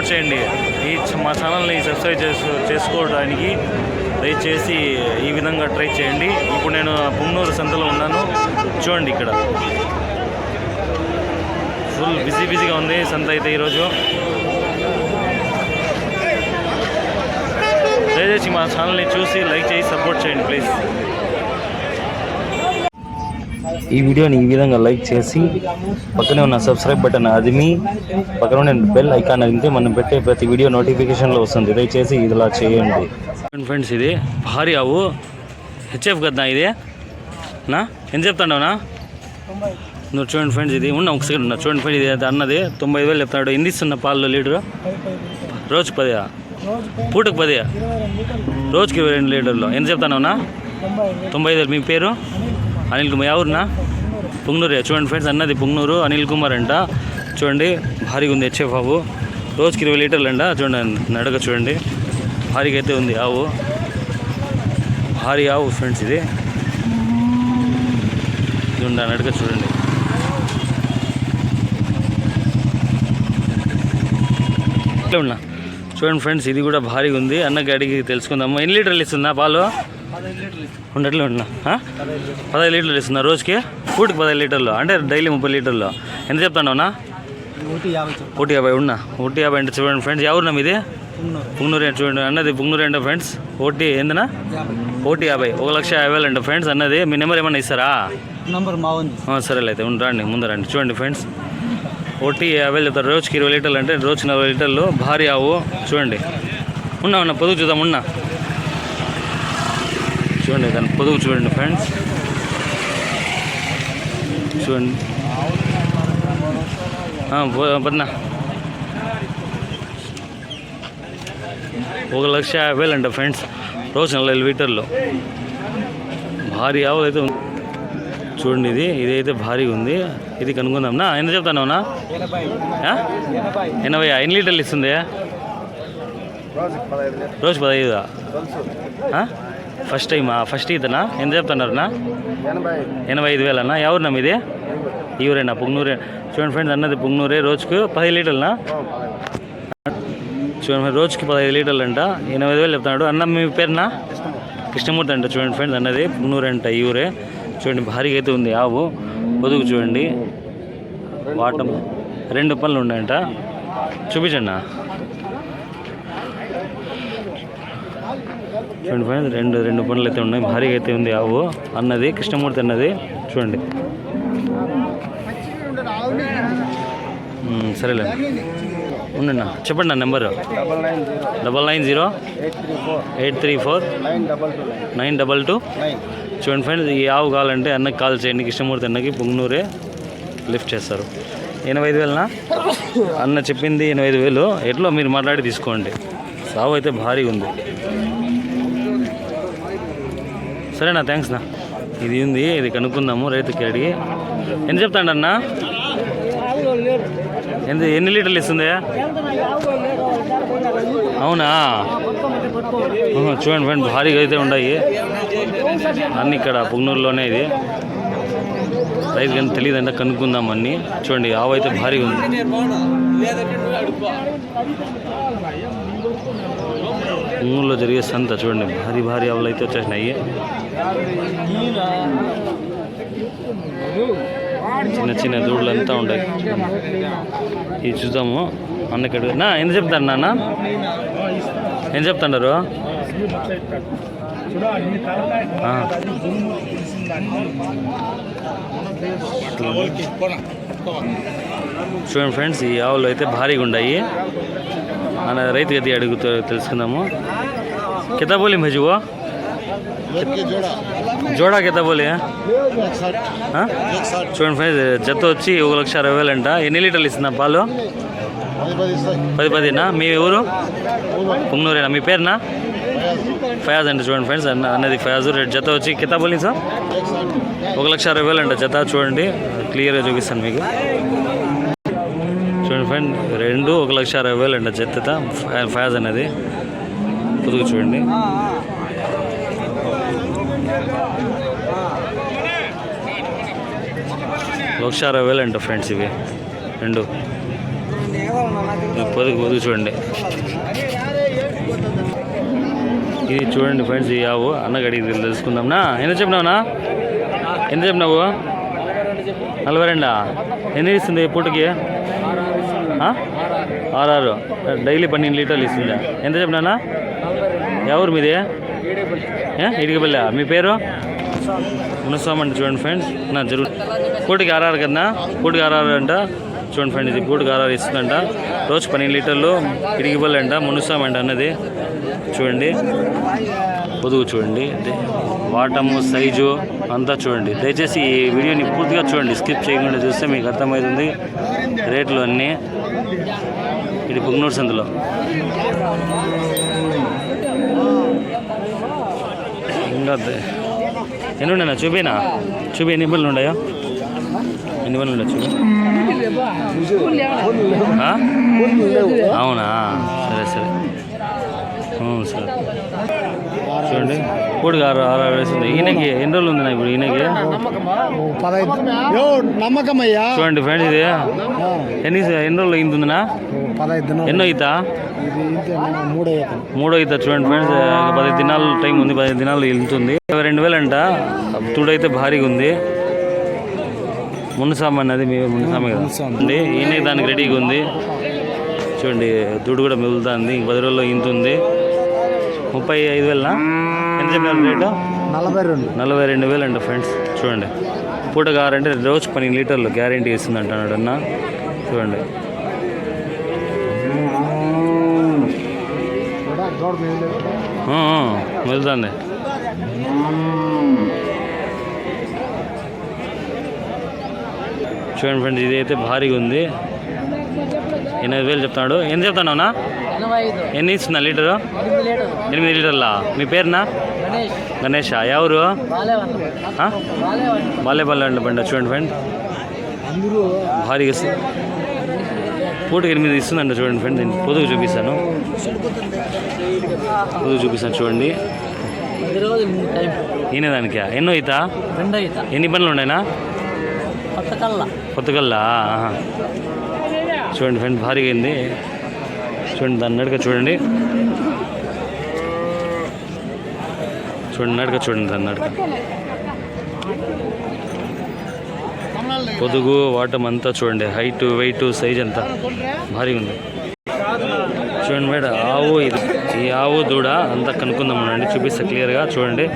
Support చేయండి. ఈ మా ఛానల్ని సబ్స్క్రైబ్ చేసు చేసుకోవడానికి దయచేసి ఈ విధంగా ట్రై చేయండి. ఇప్పుడు నేను పుంగనూరు సంతలో ఉన్నాను. చూడండి ఇక్కడ. ఫుల్ బిజీ బిజీగా ఉంది సంత అయితే ఈరోజు. దయచేసి మా ఛానల్ని చూసి లైక్ చేసి సపోర్ట్ చేయండి ప్లీజ్. ఈ వీడియోని ఈ విధంగా లైక్ చేసి పక్కనే ఉన్న సబ్స్క్రైబ్ బటన్ అదిమి పక్కన ఉన్న బెల్ ఐకాన్ అయితే మనం పెట్టే ప్రతి వీడియో నోటిఫికేషన్లో వస్తుంది. దయచేసి ఇదిలా చేయండి. ఫ్రెండ్స్ ఇది భారీ ఆవు. హెచ్ఎఫ్ కదా ఇది? నా? ఎంత చెప్తాడవునా నువ్వు చూడండి ఫ్రెండ్స్ ఇది ఉన్నా ఒక సెకండ్ ఉన్నా. చూడండి ఫ్రెండ్ ఇది అన్నది తొంభై వేలు చెప్తాడు. ఎన్ని ఇస్తున్న పాలు లీటరు? రోజుకు పదియా? పూటకు పదియా? రోజుకి ఇరవై రెండు లీటర్లు. ఎంత చెప్తానవునా తొంభై ఐదు వేలు. మీ పేరు? అనిల్ కుమార్ ఎవరునా పుంగనూరు. చూడండి ఫ్రెండ్స్ అన్నది పుంగనూరు అనిల్ కుమార్ అంట. చూడండి భారీగా ఉంది హెచ్ఎఫ్ ఆవు రోజుకి ఇరవై లీటర్లు అంట. చూడండి నడక చూడండి. భారీగా అయితే ఉంది ఆవు. భారీ ఆవు ఫ్రెండ్స్ ఇది. చూడండి నడక చూడండి. ఇట్లా ఉన్నా? చూడండి ఫ్రెండ్స్ ఇది కూడా భారీగా ఉంది. అన్న గడికి తెలుసుకుందాము. ఎన్ని లీటర్లు ఇస్తుందా పాలు? ఉండట్లే ఉన్నా? పదహైదు లీటర్లు ఇస్తున్నా రోజుకి? పూటకి పదహైదు లీటర్లు అంటే డైలీ ముప్పై లీటర్లు. ఎంత చెప్తానవునా ఒకటి యాభై ఉన్నా ఒకటి యాభై అంటే చూడండి ఫ్రెండ్స్ ఎవరున్నా మీది? ఉన్నూరు పుంగనూరు చూడండి అన్నది పుంగనూరు అంటే ఫ్రెండ్స్ ఒకటి ఏందన్నా యాభై. ఒకటి యాభై ఒక లక్ష యాభై వేలు అంటే ఫ్రెండ్స్ అన్నది మీ నెంబర్ ఏమన్నా ఇస్తారా? నంబర్ మా ఉంది ఆ, సరేలే అయితే ఉండు, రండి ముందు రండి చూడండి ఫ్రెండ్స్ ఒకటి యాభై చెప్తారు రోజుకి ఇరవై లీటర్లు అంటే రోజుకి నలభై లీటర్లు భారీ ఆవు చూడండి. ఉన్నా ఉన్నా పొదుగు చూద్దాం ఉన్నా. చూడండి దాని పొదుగు చూడండి ఫ్రెండ్స్. చూడండి. ఆ, పద్నా ఒక లక్ష యాభై వేలు అంట ఫ్రెండ్స్ రోజు నలభై లీటర్లు భారీ ఆవులు అయితే ఉంది. చూడండి ఇది ఇదైతే భారీగా ఉంది. ఇది కనుక్కుందాంనా ఎంత చెప్తానవునా ఎనభై ఎనభై ఎనభై ఎన్ని లీటర్లు ఇస్తుంది రోజు పదహైదు ఫస్ట్ టైమా ఫస్ట్ ఇదనా? ఎంత చెప్తున్నారునా ఎనభై. ఎనభై ఐదు వేలన్నా ఎవరున్నా మీది? ఈవరేనా పుంగనూరే. చూడండి ఫ్రెండ్స్ అన్నది పుంగనూరే. రోజుకు పదిహేను లీటర్లనా? చూడండి రోజుకి పదహైదు లీటర్లు అంట ఎనభై ఐదు వేలు చెప్తున్నాడు. అన్న మీ పేరునా? కృష్ణమూర్తి అంట చూడండి ఫ్రెండ్స్ అన్నది పుంగనూరు అంట ఈ ఊరే. చూడండి భారీగా అయితే ఉంది ఆవు. పొదుగు చూడండి. వాటం రెండు పనులు ఉన్నాయంట. చూపించండి చూడండి ఫ్రెండ్స్ రెండు రెండు పనులు అయితే ఉన్నాయి. భారీగా అయితే ఉంది ఆవు. అన్నది కృష్ణమూర్తి అన్నది. చూడండి. సరేలే. ఉండండి చెప్పండి నా number. Double nine zero. Eight three four. Nine double two. చూడండి ఫ్రెండ్స్ ఈ ఆవు కావాలంటే అన్నకి కాల్ చేయండి. కృష్ణమూర్తి అన్నకి పుంగనూరే లిఫ్ట్ చేస్తారు. ఎనభై ఐదు వేలనా? అన్న చెప్పింది ఎనభై ఐదు వేలు. ఎట్లో మీరు మాట్లాడి తీసుకోండి. సావు అయితే భారీగా ఉంది. సరేనా థ్యాంక్స్ నా. ఇది ఉంది ఇది కనుక్కుందాము రైతుకి అడిగి. ఎంత చెప్తాండి అన్న? ఎంత ఎన్ని లీటర్లు ఇస్తుంది? అవునా? చూడండి ఫ్రెండ్ భారీగా అయితే ఉన్నాయి. అన్ని ఇక్కడ పుగ్నూరులోనే ఇది. రైతు కానీ తెలియదంటే కనుక్కుందాం అన్నీ. చూడండి ఆవు అయితే భారీగా ఉంది. ఊళ్ళో జరిగే సంత చూడండి భారీ భారీ ఆవులు అయితే వచ్చేసినాయి. చిన్న చిన్న దూడలు అంతా ఉంటాయి ఇది చూద్దాము అన్నకి నా ఎంత చెప్తారు నాన్న? ఏం చెప్తున్నారు? ఆ. చూడండి ఫ్రెండ్స్ ఈ ఆవులు అయితే భారీగా ఉన్నాయి మన రైతు గది అడుగుతూ తెలుసుకుందాము. కితాబోలి బోలి జోడా కితాబోలి చూడండి ఫ్రెండ్స్ జత వచ్చి ఒక లక్ష అరవై వేలు అంట. ఎన్ని లీటర్లు ఇస్తుందా పాలు? పది పదినా? మీ ఊరు? పుంగనూరేనా మీ పేరునా? ఫయాజ్ అంటే చూడండి ఫ్రెండ్స్ అన్న అన్నది ఫయాజ్. రేట్ జత వచ్చి కితాబోలి సార్. ఒక లక్ష అరవై వేలు అంట జత చూడండి. క్లియర్గా చూపిస్తాను మీకు. చూడండి ఫ్రెండ్ రెండు ఒక లక్ష అరవై వేలు అంట చెత్త ఫ్యాజ్ అనేది. పొదుగు చూడండి. లక్ష అరవై వేలు అంట ఫ్రెండ్స్ ఇవి. రెండు. పొదుగు పొదుగు చూడండి. ఇది చూడండి ఫ్రెండ్స్ ఈ ఆవు. అన్నగడికి తెలుసుకుందాంనా ఎంత చెప్పినావునా ఎంత చెప్పినావు? నలభై రెండా? ఎన్ని ఇస్తుంది పూటకి? ఆర్ఆర్. డైలీ పన్నెండు లీటర్లు ఇస్తుందా? ఎంత చెప్పినా ఎవరు మీది? ఏ? మీ పేరు? మునస్వామి చూడండి ఫ్రెండ్స్ నా జరుగు పూటకి ఆర్ఆర్ కదా పూటకి ఆర్ఆర్ అంట. చూడండి ఫ్రెండ్ ఇది పూటకి ఆర్ఆర్ ఇస్తుందంట. రోజు పన్నెండు లీటర్లు ఇడిగిపల్లి అంట. మునుస్వామి అంట అన్నది. చూడండి. పొదుగు చూడండి. వాటము సైజు అంతా చూడండి. దయచేసి ఈ వీడియోని పూర్తిగా చూడండి. స్కిప్ చేయకుండా చూస్తే మీకు అర్థమవుతుంది. రేట్లు అన్నీ. ఇది పుంగనూరు సందులో. ఇంకా ఎన్ని ఉన్నాయన్నా చూపేనా? చూపి ఎన్ని పనులు ఉన్నాయో? ఎన్ని పనులు ఉన్నాయి చూపి. అవునా? సరే సరే. సరే. చూడండి. ఇప్పుడు ఆరు వేసింది. ఈయనకి ఎన్ని రోజులు ఉంది ఇప్పుడు ఈయనకి? నమ్మకమయ్యా. చూడండి ఫ్రెండ్స్ ఇది. ఎన్ని ఎన్ని రోజులు అయింటుందినా పదహైదు దినం ఎన్నో ఇంతే మూడే మూడో అవుతా చూడండి ఫ్రెండ్స్. పది దినాలు టైం ఉంది. పది దినాలు వెళ్తుంది. ఇరవై రెండు వేలు అంట. తుడైతే భారీగా ఉంది. మున్సామి అన్నది మీ మున్సామి కదా. ఈయన దానికి రెడీగా ఉంది. చూడండి దుడ్డు కూడా మిగులుతుంది ఇంక పది రోజుల్లో ఇంతుంది ముప్పై ఐదు వేలనా? ఎంత చెప్పినారు రేటు? నలభై రెండు. నలభై రెండు వేలు అంట ఫ్రెండ్స్. చూడండి. పూట కారంటే రోజు పన్నెండు లీటర్లు గ్యారంటీ ఇస్తుంది అంటున్నాడు అన్న. చూడండి. వెళ్తుంది చూడండి ఫ్రెండ్స్ ఇది అయితే భారీగా ఉంది. ఎనిమిది వేలు చెప్తున్నాడు. ఎంత చెప్తానవునా ఎన్ని ఇస్తున్నా లీటరు? ఎనిమిది లీటర్లా? మీ పేరునా? గణేష్. ఎవరు? బాలేపల్లి అంటే బండి చూడండి ఫ్రెండ్. భారీగా పూటకి ఎనిమిది ఇస్తుందంట చూడండి ఫ్రెండ్. నేను పొదుగు చూపిస్తాను. పొదుగు చూపిస్తాను చూడండి. ఈయన దానికి ఎన్నో అవుతా ఎన్ని పనులు ఉన్నాయినా? కొత్త కల్లా. కొత్తగల్లా ఆహా. చూడండి ఫ్రెండ్ భారీగా అయింది. చూడండి దాని నడక చూడండి. చూడండి నడక చూడండి దాని నడక. పొదుగు వాటం అంతా చూడండి. హైట్ వెయిట్ సైజ్ అంతా భారీగా ఉంది. చూడండి మేడం ఆవు ఇది. ఈ ఆవు దూడ అంతా కనుక్కుందాం అండి చూపిస్తా క్లియర్గా చూడండి.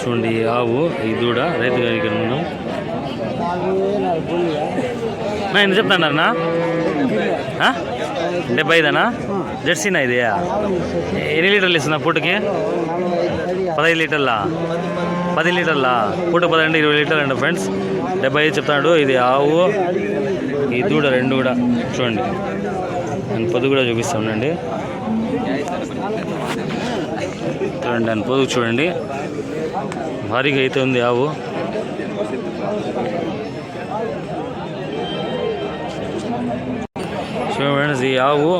చూడండి ఈ ఆవు ఈ దూడ రైతు గారికి కనుక్కుందాం. నా ఎంత చెప్తాడన్నా డెబ్బై ఐదానా జెర్సీనా ఇది? ఎన్ని లీటర్లు ఇస్తున్నా పూటకి? పదహైదు లీటర్లా? పది లీటర్లా? పూట పదండి ఇరవై లీటర్లు అండి ఫ్రెండ్స్. డెబ్బై ఐదు చెప్తాడు ఇది ఆవు ఈ దూడ రెండు కూడా. చూడండి. నేను పొద్దు కూడా చూపిస్తా ఉండండి. చూడండి దాని పొదుగు చూడండి. భారీగా అయితే ఉంది ఆవు. చూడండి ఈ ఆవు.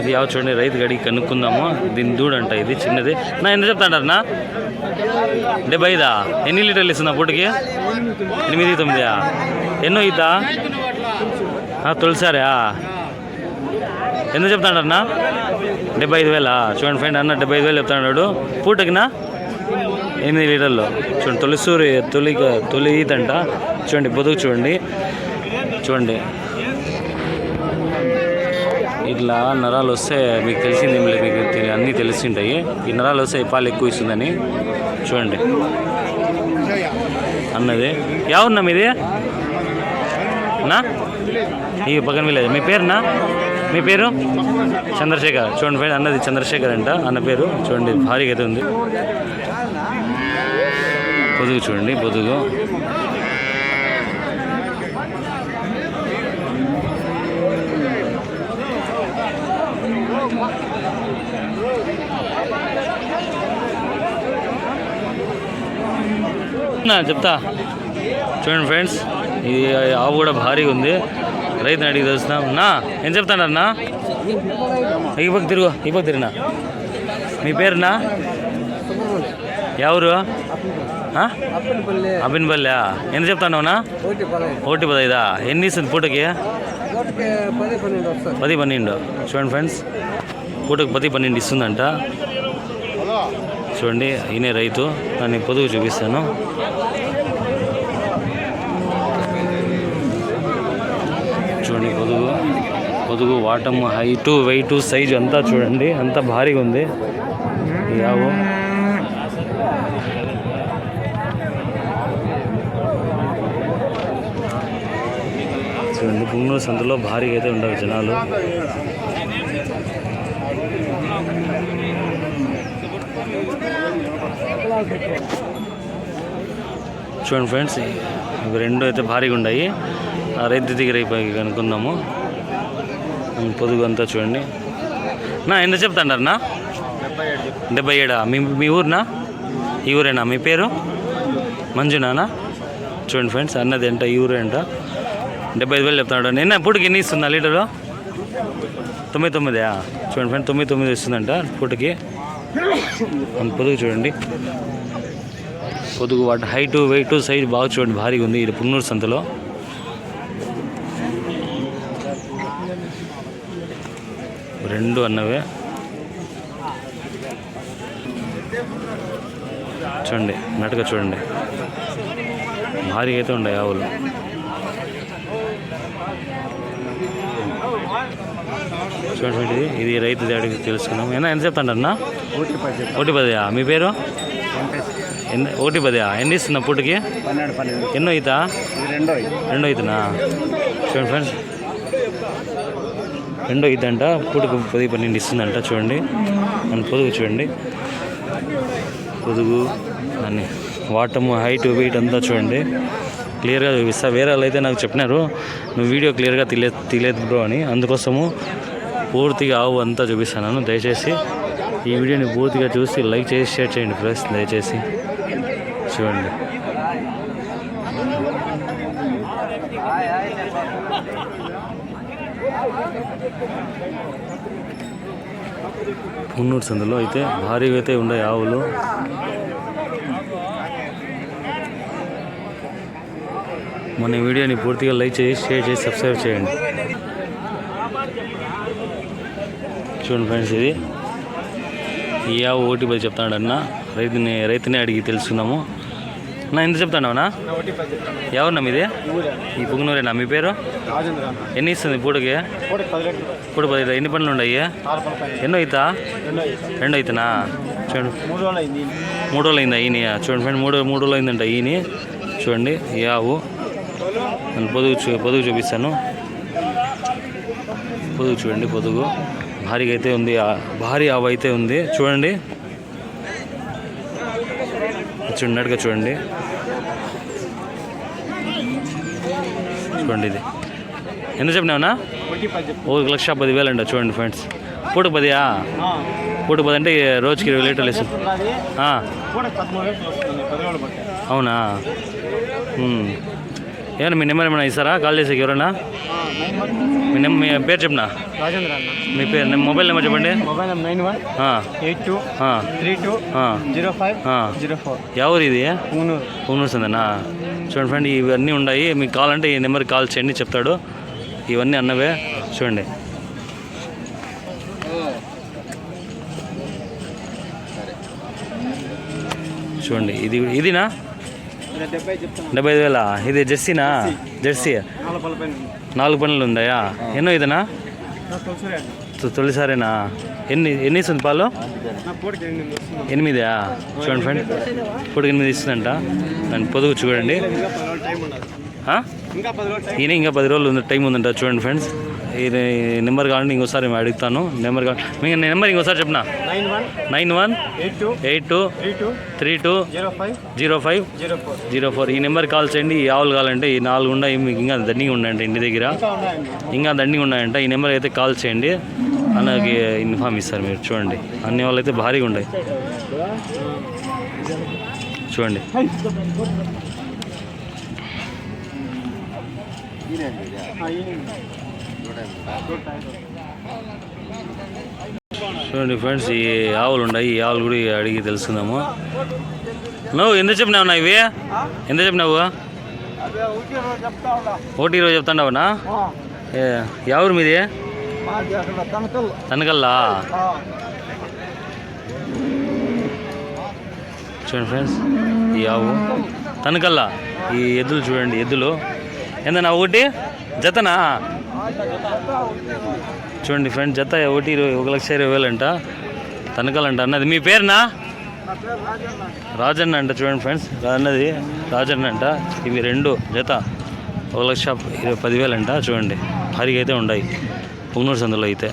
ఇది ఆవు చూడండి రైతు గడికి కనుక్కుందాము. దీని దూడంట ఇది చిన్నది. నా ఎంత చెప్తాంటారనా డెబ్బై ఐదా? ఎన్ని లీటర్లు ఇస్తుందా పూటకి? ఎనిమిది తొమ్మిదా ఎన్నో ఈతా? తొలిసారా ఎంత చెప్తాడన్నా డెబ్బై ఐదు వేలా? చూడండి ఫ్రెండ్ అన్న డెబ్బై ఐదు వేలు చెప్తాడు పూటకినా ఎనిమిది లీటర్లు. చూడండి తొలిసూరి తొలి తొలి ఈతంట చూడండి పొదుగు చూడండి. చూడండి. ఇట్లా నరాలు వస్తే మీకు తెలిసింది మీకు అన్నీ తెలిసింటాయి. ఈ నరాలు వస్తే పాలు ఎక్కువ ఇస్తుందని చూడండి. అన్నది. ఎవరున్నా మీది నా? ఈ పక్కన విలేజ్. మీ పేరునా? మీ పేరు? చంద్రశేఖర్. చూడండి ఫ్రెండ్ అన్నది చంద్రశేఖర్ అంట అన్న పేరు. చూడండి భారీగా అయితే ఉంది. పొదుగు చూడండి పొదుగు. చెప్తా. చూడండి ఫ్రెండ్స్ ఇది ఆవు కూడా భారీగా ఉంది. రైతుని అడిగి తెలుస్తున్నాం నా ఏం చెప్తాడన్నా ఈ పక్క తిరుగు ఈ పక్క తిరిగినా. మీ పేరునా ఎవరు? అబిన్పల్లి ఎంత చెప్తానవునా ఒకటి ఒకటి పదైదా? ఎన్ని ఇస్తుంది పూటకి? పది పన్నెండు. చూడండి ఫ్రెండ్స్ పూటకి పది పన్నెండు ఇస్తుందంట. చూడండి ఈయనే రైతు. దాన్ని పొదుగు చూపిస్తాను. చూడండి పొదుగు. పొదుగు వాటము హైటు వెయిట్ సైజు అంతా చూడండి. అంతా భారీగా ఉంది. యావు చూడండి పుంగూరు సంతలో భారీగా అయితే ఉండవు జనాలు. చూడండి ఫ్రెండ్స్ ఇవి రెండు అయితే భారీగా ఉన్నాయి. ఆ రైతు దగ్గర అయిపోయి కనుక్కుందాము. పొదుగు అంతా చూడండి. నా ఎంత చెప్తాండారనా డెబ్బై ఏడా? మీ మీ ఊరినా? ఈ ఊరేనా? మీ పేరు? మంజునానా? చూడండి ఫ్రెండ్స్ అన్నది అంట ఈ ఊరే అంట. డెబ్బై ఐదు వేలు చెప్తున్నాడు నిన్న పూటకి ఎన్ని ఇస్తుందా లీటరు? తొమ్మిది తొమ్మిదా చూడండి ఫ్రెండ్స్ తొమ్మిది తొమ్మిది ఇస్తుందంట పూటకి. పొదుగు చూడండి. పొదుగు వాటి హైట్ వెయిట్ సైజ్ బాగా చూడండి. భారీగా ఉంది. ఇది పున్నూరు సంతలో. రెండు అన్నవే. చూడండి. నటుగా చూడండి. భారీగా అయితే ఉన్నాయి ఆవులు. చూడండి ఇది రైతు దాడికి తెలుసుకున్నాం ఏనా ఎంత ఒకటి పది ఒకటి పదియా మీ పేరు? ఎన్ని ఒకటి పదియా ఎన్ని ఇస్తున్నా పూటకి? ఎన్నో అవుతా రెండో రెండో అవుతున్నా చూడండి ఫ్రెండ్స్. రెండో అవుతుందంట పూటకు పది పన్నెండు ఇస్తుందంట చూడండి. మన పొదుగు చూడండి. పొదుగు అని వాటము హైట్ వెయిట్ అంతా చూడండి. క్లియర్గా చూపిస్తా. వేరే వాళ్ళు అయితే నాకు చెప్పినారు నువ్వు వీడియో క్లియర్గా తెలియ తెలియదు బ్రో అని. అందుకోసము పూర్తిగా ఆవు అంతా చూపిస్తాను. దయచేసి ఈ వీడియోని పూర్తిగా చూసి లైక్ చేసి షేర్ చేయండి ఫ్రెండ్స్ దయచేసి. చూడండి. పున్నూరు సందులో అయితే భారీగా అయితే ఉన్నాయి ఆవులు. మన వీడియోని పూర్తిగా లైక్ చేసి షేర్ చేసి సబ్స్క్రైబ్ చేయండి. చూడండి ఫ్రెండ్స్ ఇది. ఈ ఆవు ఓటీ పది చెప్తాడన్న రైతుని రైతుని అడిగి తెలుసుకున్నాము. నా ఎంత పది ఎవరన్నా మీది? ఈ పుంగనూరేనా? మీ పేరు? ఎన్ని ఇస్తుంది పూటకి? పూట పది ఎన్ని పనులు ఉన్నాయి? ఎన్నో అవుతా రెండో రెండు అవుతానా చూడండి. మూడు రోజులు అయింది. ఈయన? చూడండి ఫ్రెండ్ మూడు మూడు రోజులు అయిందంట ఈయన. చూడండి ఆవు. నేను పొదుగు చూ పొదుగు చూపిస్తాను. పొదుగు చూడండి పొదుగు. భారీగా అయితే ఉంది ఆ భారీ ఆవు అయితే ఉంది. చూడండి. చూడండిగా చూడండి. చూడండి ఇది. ఎంత చెప్పినావునా? ఒక లక్ష పది వేలు చూడండి ఫ్రెండ్స్. పూట పదియా పూట పది అంటే రోజుకి ఇరవై లీటర్లు వేసి. అవునా? ఏమన్నా మీ నెంబర్ ఏమైనా ఇస్తారా? కాల్ చేసేకి ఎవరైనా మీ నెంబర్ మీ పేరు చెప్పనా? రాజేంద్ర అన్న. మీ పేరు నెం- మొబైల్ నెంబర్ చెప్పండి. Mobile number nine one eight two three two zero five. Zero four. ఎవరు ఇది? మూనూరు పూనూరుస్తుందన్నా చూడండి ఫ్రెండ్ ఇవన్నీ ఉన్నాయి. మీకు కావాలంటే ఈ నెంబర్కి కాల్ చేయండి చెప్తాడు. ఇవన్నీ అన్నవే. చూడండి. చూడండి ఇది ఇదినా? డెబ్బై ఐదు వేల? ఇది జెర్సీనా? జెర్సీ. నాలుగు పనులు ఉందాయా? ఎన్నో ఇదనా? తొలిసారేనా? ఎన్ని ఎన్ని ఇస్తుంది పాలు? ఎనిమిది? చూడండి ఫ్రెండ్ ఇప్పుడు ఎనిమిది ఇస్తుందంట. దాని పొదుగు చూడండి. ఈయన ఇంకా పది రోజులు ఉంది టైం ఉందంట. చూడండి ఫ్రెండ్స్. ఈ నెంబర్ కావాలంటే ఇంకోసారి మేము అడుగుతాను. నెంబర్ కావాలి మీ నెంబర్ ఇంకోసారి చెప్పనా? Nine one nine one eight two eight two three two three two zero five zero five zero four ఈ నెంబర్ కాల్ చేయండి. ఈ ఆవులు కావాలంటే ఈ నాలుగు ఉన్నాయి. మీకు ఇంకా దండిగా ఉన్నాయంట ఇంటి దగ్గర. ఇంకా దండిగా ఉన్నాయంట. ఈ నెంబర్ అయితే కాల్ చేయండి. అలాగే ఇన్ఫామ్ ఇస్తారు మీరు. చూడండి. అన్ని వాళ్ళు అయితే భారీగా ఉన్నాయి. చూడండి. చూడండి ఫ్రెండ్స్ ఈ ఆవులు ఉన్నాయి. ఈ ఆవులు కూడా అడిగి తెలుసుకుందాము. నువ్వు ఎంత చెప్పినావు నా ఇవి? ఎంత చెప్పినావు? ఒకటి ఇరవై చెప్తాండావునా ఏ ఎవరు మీది? తనకల్లా? చూడండి ఫ్రెండ్స్ ఈ ఆవు. తనకల్లా? ఈ ఎద్దులు చూడండి ఎద్దులు. ఏందన్నా ఒకటి? జతనా? చూడండి ఫ్రెండ్ జత ఒకటి ఇరవై ఒక లక్ష ఇరవై వేలు అంట తనకాలంట అన్నది. మీ పేరునా? రాజన్న అంట చూడండి ఫ్రెండ్స్. అన్నది రాజన్న అంట. ఇవి రెండు జత. ఒక లక్ష ఇరవై పదివేలు అంట చూడండి. భారీగా అయితే ఉన్నాయి. పొంగనూరు సందులో అయితే.